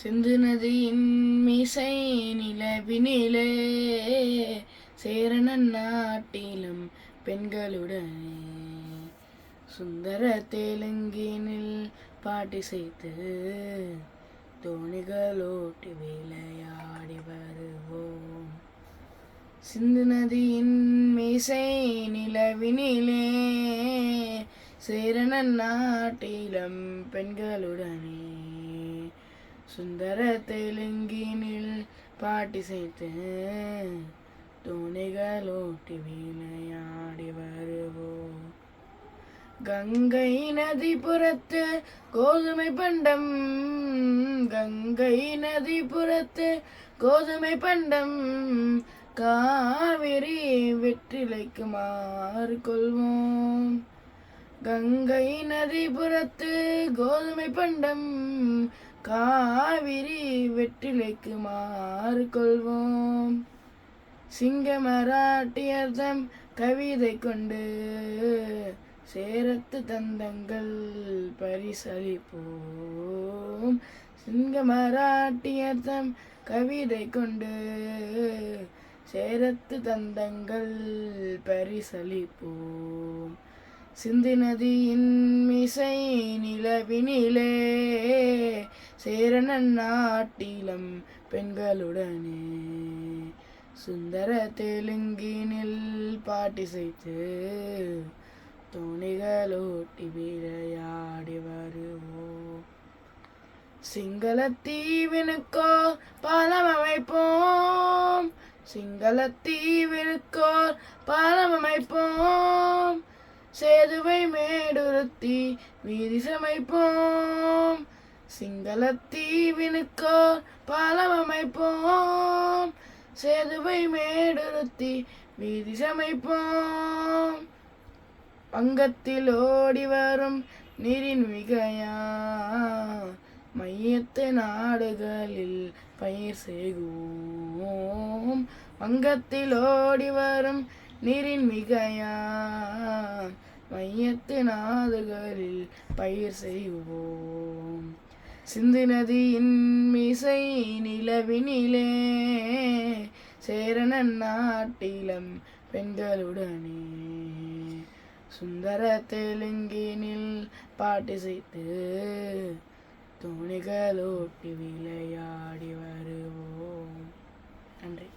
சிந்து நதியின் நிலவினிலே சேரணன் நாட்டிலும் பெண்களுடனே சுந்தர தெலுங்கினில் பாட்டி செய்து தோணிகளோட்டி விளையாடி வருவோம். சிந்து நதியின் மீசை நிலவினிலே சேரணன் நாட்டிலம் பெண்களுடனே சுந்தர தெலுங்கினில் பாட்டி செய்து தோணிகளோட்டி வீணையாடி வருவோம். கங்கை நதி புறத்து கோதுமை பண்டம் கங்கை நதி புறத்து கோதுமை பண்டம் காவிரி வெற்றிலைக்கு மாறு கொள்வோம். கங்கை நதி புறத்து கோதுமை பண்டம் காவிரி வெற்றிலைக்கு மாறு கொள்வோம். சிங்க மராட்டியர்தம் கவிதை கொண்டு சேரத்து தந்தங்கள் பரிசளிப்போம். சிங்க மராட்டியர்தம் கவிதை கொண்டு சேரத்து தந்தங்கள் பரிசளிப்போம். சிந்து நதியின் மிசை நிலவினிலே சேரணன் நாட்டிலம் பெண்களுடனே. சுந்தர தெலுங்கினில் பாட்டிசைத்து தோணிகளோட்டி விளையாடி வருவோம். சிங்கள தீவினுக்கோ பாலம் அமைப்போம். சிங்கள சிங்களத்தீவினுக்கோ பாலம் அமைப்போம். சேதுவை மேடுறுத்தி வீதி சமைப்போம். சிங்களத்தீவினுக்கோ பாலம் அமைப்போம் சேதுவை மேடுறுத்தி வீதி சமைப்போம். பங்கத்தில் ஓடி வரும் நீரின் மிகையா. மையத்து நாடுகளில் பயிர் செய்வோம். வங்கத்தில் ஓடி வரும் நீரின் மிகையா. மையத்து நாடுகளில் பயிர் செய்வோம். சிந்து நதியின் மிசை நிலவினிலே சேரணன் நாட்டிலம் பெண்களுடனே. சுந்தர தெலுங்கினில் பாட்டிசைத்து செய்து தோணிகளோட்டி விளையாடி வருவோம். நன்றி.